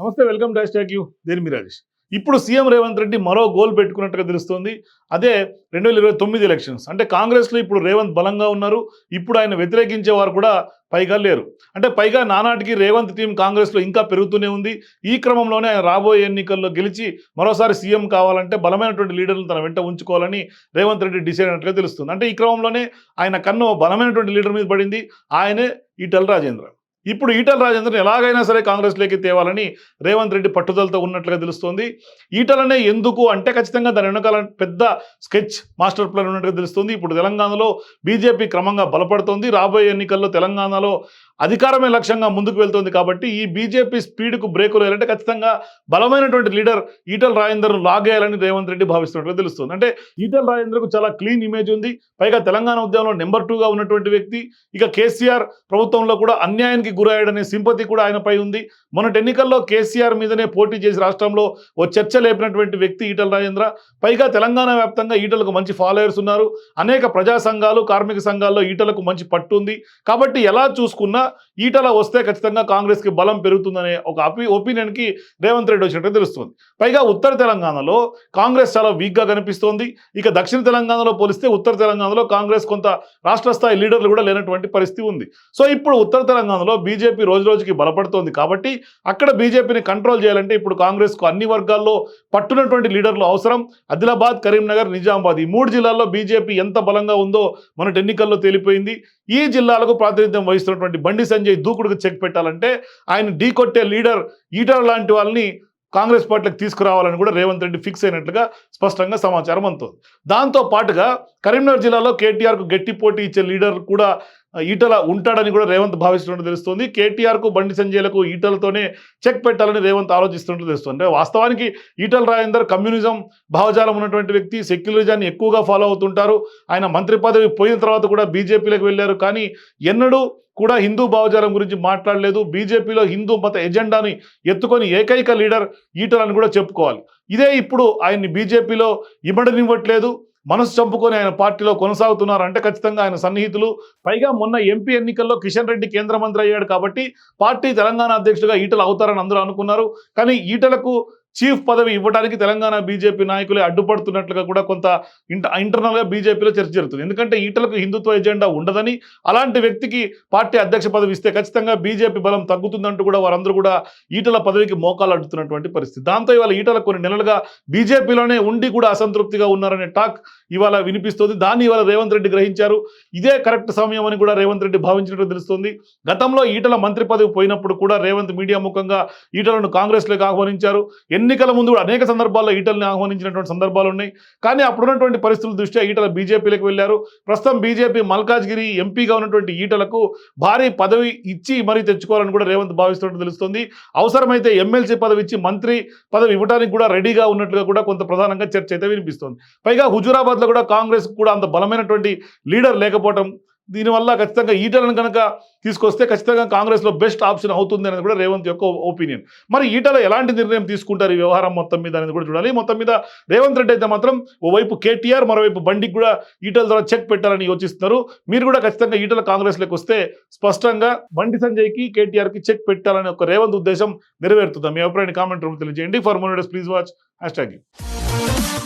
నమస్తే welcome dash tax you. దేని మీ రాజేష్. ఇప్పుడు సీఎం రేవంత్ రెడ్డి మరో గోల్ పెట్టుకున్నట్టుగా తెలుస్తోంది. అదే రెండు వేల ఇరవై తొమ్మిది ఎలక్షన్స్ అంటే కాంగ్రెస్లో ఇప్పుడు రేవంత్ బలంగా ఉన్నారు. ఇప్పుడు ఆయన వ్యతిరేకించే వారు కూడా పైగా లేరు. అంటే పైగా నానాటికి రేవంత్ టీం కాంగ్రెస్లో ఇంకా పెరుగుతూనే ఉంది. ఈ క్రమంలోనే ఆయన రాబోయే ఎన్నికల్లో గెలిచి మరోసారి సీఎం కావాలంటే బలమైనటువంటి లీడర్లు తన వెంట ఉంచుకోవాలని రేవంత్ రెడ్డి డిసైడ్ అయినట్లుగా తెలుస్తుంది. అంటే ఈ క్రమంలోనే ఆయన కన్ను బలమైనటువంటి లీడర్ మీద పడింది. ఆయనే ఈటల రాజేంద్ర. ఇప్పుడు ఈటల రాజేందర్ని ఎలాగైనా సరే కాంగ్రెస్లోకి తేవాలని రేవంత్ రెడ్డి పట్టుదలతో ఉన్నట్లుగా తెలుస్తోంది. ఈటలనే ఎందుకు అంటే ఖచ్చితంగా దాని వెనకాల పెద్ద స్కెచ్ మాస్టర్ ప్లాన్ ఉన్నట్టుగా తెలుస్తుంది. ఇప్పుడు తెలంగాణలో బీజేపీ క్రమంగా బలపడుతోంది. రాబోయే ఎన్నికల్లో తెలంగాణలో అధికారమే లక్ష్యంగా ముందుకు వెళ్తోంది కాబట్టి ఈ బీజేపీ స్పీడ్కు బ్రేకులు వేయాలంటే ఖచ్చితంగా బలమైనటువంటి లీడర్ ఈటల రాజేందర్ లాగేయాలని రేవంత్ రెడ్డి భావిస్తున్నట్టుగా తెలుస్తుంది. అంటే ఈటల రాజేందర్కు చాలా క్లీన్ ఇమేజ్ ఉంది. పైగా తెలంగాణ ఉద్యమంలో నెంబర్ టూగా ఉన్నటువంటి వ్యక్తి. ఇక కేసీఆర్ ప్రభుత్వంలో కూడా అన్యాయానికి గురయ్యాడనే సింపతి కూడా ఆయనపై ఉంది. మొన్నటి ఎన్నికల్లో కేసీఆర్ మీదనే పోటీ చేసి రాష్ట్రంలో ఓ చర్చ లేపినటువంటి వ్యక్తి ఈటల రాజేంద్ర. పైగా తెలంగాణ వ్యాప్తంగా ఈటలకు మంచి ఫాలోయర్స్ ఉన్నారు. అనేక ప్రజా సంఘాలు కార్మిక సంఘాల్లో ఈటలకు మంచి పట్టు ఉంది. కాబట్టి ఎలా చూసుకున్నా ఈటల వస్తే ఖచ్చితంగా కాంగ్రెస్కి బలం పెరుగుతుందనే ఒక అపి ఒపీనియన్కి రేవంత్ రెడ్డి వచ్చినట్టు తెలుస్తుంది. పైగా ఉత్తర తెలంగాణలో కాంగ్రెస్ చాలా వీక్గా కనిపిస్తోంది. ఇక దక్షిణ తెలంగాణలో పోలిస్తే ఉత్తర తెలంగాణలో కాంగ్రెస్ కొంత రాష్ట్ర స్థాయి లీడర్లు కూడా లేనటువంటి పరిస్థితి ఉంది. సో ఇప్పుడు ఉత్తర తెలంగాణలో బీజేపీ రోజు రోజుకి బలపడుతోంది కాబట్టి అక్కడ బీజేపీని కంట్రోల్ చేయాలంటే ఇప్పుడు కాంగ్రెస్కు అన్ని వర్గాల్లో పట్టునటువంటి లీడర్లు అవసరం. ఆదిలాబాద్ కరీంనగర్ నిజామాబాద్ ఈ మూడు జిల్లాల్లో బీజేపీ ఎంత బలంగా ఉందో మొన్నటి ఎన్నికల్లో తేలిపోయింది. ఈ జిల్లాలకు ప్రాతినిధ్యం వహిస్తున్నటువంటి బండి సంజయ్ దూకుడుకు చెక్ పెట్టాలంటే ఆయన ఢీకొట్టే లీడర్ ఈటర్ లాంటి వాళ్ళని కాంగ్రెస్ పార్టీలకు తీసుకురావాలని కూడా రేవంత్ రెడ్డి ఫిక్స్ అయినట్లుగా స్పష్టంగా సమాచారం అందుతుంది. దాంతో పాటుగా కరీంనగర్ జిల్లాలో కేటీఆర్కు గట్టి పోటీ ఇచ్చే లీడర్ కూడా ఈటల ఉంటాడని కూడా రేవంత్ భావిస్తున్నట్టు తెలుస్తుంది. కేటీఆర్కు బండి సంజయ్లకు ఈటలతోనే చెక్ పెట్టాలని రేవంత్ ఆలోచిస్తున్నట్టు తెలుస్తుంది. అంటే వాస్తవానికి ఈటల రాజేందర్ కమ్యూనిజం భావజాలం ఉన్నటువంటి వ్యక్తి సెక్యులరిజాన్ని ఎక్కువగా ఫాలో అవుతుంటారు. ఆయన మంత్రి పదవి పోయిన తర్వాత కూడా బీజేపీలకు వెళ్ళారు. కానీ ఎన్నడూ కూడా హిందూ భావజాలం గురించి మాట్లాడలేదు. బీజేపీలో హిందూ మత ఎజెండాని ఎత్తుకొని ఏకైక లీడర్ ఈటలని కూడా చెప్పుకోవాలి. ఇదే ఇప్పుడు ఆయన్ని బీజేపీలో ఇమ్మడనివ్వట్లేదు మనసు చంపుకొని ఆయన పార్టీలో కొనసాగుతున్నారు. అంటే ఖచ్చితంగా ఆయన సన్నిహితులు. పైగా మొన్న ఎంపీ ఎన్నికల్లో కిషన్ రెడ్డి కేంద్ర మంత్రి అయ్యాడు కాబట్టి పార్టీ తెలంగాణ అధ్యక్షుడిగా ఈటలు అవుతారని అందరూ అనుకున్నారు. కానీ ఈటలకు చీఫ్ పదవి ఇవ్వడానికి తెలంగాణ బీజేపీ నాయకులే అడ్డుపడుతున్నట్లుగా కూడా కొంత ఇంటర్నల్గా బీజేపీలో చర్చ జరుగుతుంది. ఎందుకంటే ఈటలకు హిందుత్వ ఎజెండా ఉండదని అలాంటి వ్యక్తికి పార్టీ అధ్యక్ష పదవి ఇస్తే ఖచ్చితంగా బీజేపీ బలం తగ్గుతుందంటూ కూడా వారందరూ కూడా ఈటల పదవికి మోకాలు అడ్డుతున్నటువంటి పరిస్థితి. దాంతో ఇవాళ ఈటల కొన్ని నెలలుగా బీజేపీలోనే ఉండి కూడా అసంతృప్తిగా ఉన్నారనే టాక్ ఇవాళ వినిపిస్తుంది. దాన్ని ఇవాళ రేవంత్ రెడ్డి గ్రహించారు. ఇదే కరెక్ట్ సమయం అని కూడా రేవంత్ రెడ్డి భావించినట్టు తెలుస్తుంది. గతంలో ఈటల మంత్రి పదవి పోయినప్పుడు కూడా రేవంత్ మీడియా ముఖంగా ఈటలను కాంగ్రెస్లోకి ఆహ్వానించారు. ఎన్నికల ముందు కూడా అనేక సందర్భాల్లో ఈటల్ని ఆహ్వానించినటువంటి సందర్భాలు ఉన్నాయి. కానీ అప్పుడున్నటువంటి పరిస్థితుల దృష్ట్యా ఈటల బీజేపీలకు వెళ్ళారు. ప్రస్తుతం బీజేపీ మల్కాజ్గిరి ఎంపీగా ఉన్నటువంటి ఈటలకు భారీ పదవి ఇచ్చి మరీ తెచ్చుకోవాలని కూడా రేవంత్ భావిస్తున్నట్టు తెలుస్తుంది. అవసరమైతే ఎమ్మెల్సీ పదవి ఇచ్చి మంత్రి పదవి ఇవ్వడానికి కూడా రెడీగా ఉన్నట్లుగా కూడా కొంత ప్రధానంగా చర్చ అయితే వినిపిస్తుంది. పైగా హుజూరాబాద్లో కూడా కాంగ్రెస్ కూడా అంత బలమైనటువంటి లీడర్ లేకపోవడం దీనివల్ల ఖచ్చితంగా ఈటలను కనుక తీసుకొస్తే ఖచ్చితంగా కాంగ్రెస్లో బెస్ట్ ఆప్షన్ అవుతుంది అనేది కూడా రేవంత్ యొక్క ఒపీనియన్. మరి ఈటల ఎలాంటి నిర్ణయం తీసుకుంటారు ఈ వ్యవహారం మొత్తం మీద అనేది కూడా చూడాలి. మొత్తం మీద రేవంత్ రెడ్డి అయితే మాత్రం ఓవైపు కేటీఆర్ మరోవైపు బండికి కూడా ఈటల ద్వారా చెక్ పెట్టాలని యోచిస్తున్నారు. మీరు కూడా ఖచ్చితంగా ఈటల కాంగ్రెస్లోకి వస్తే స్పష్టంగా బండి సంజయ్కి కేటీఆర్కి చెక్ పెట్టాలని ఒక రేవంత్ ఉద్దేశం నెరవేరుతుందా? మీ అభిప్రాయాన్ని కామెంట్ రూమ్ తెలియజేయండి. ఫర్ మోనీడస్ ప్లీజ్ వాచ్ హ్యాష్ ట్యాగ్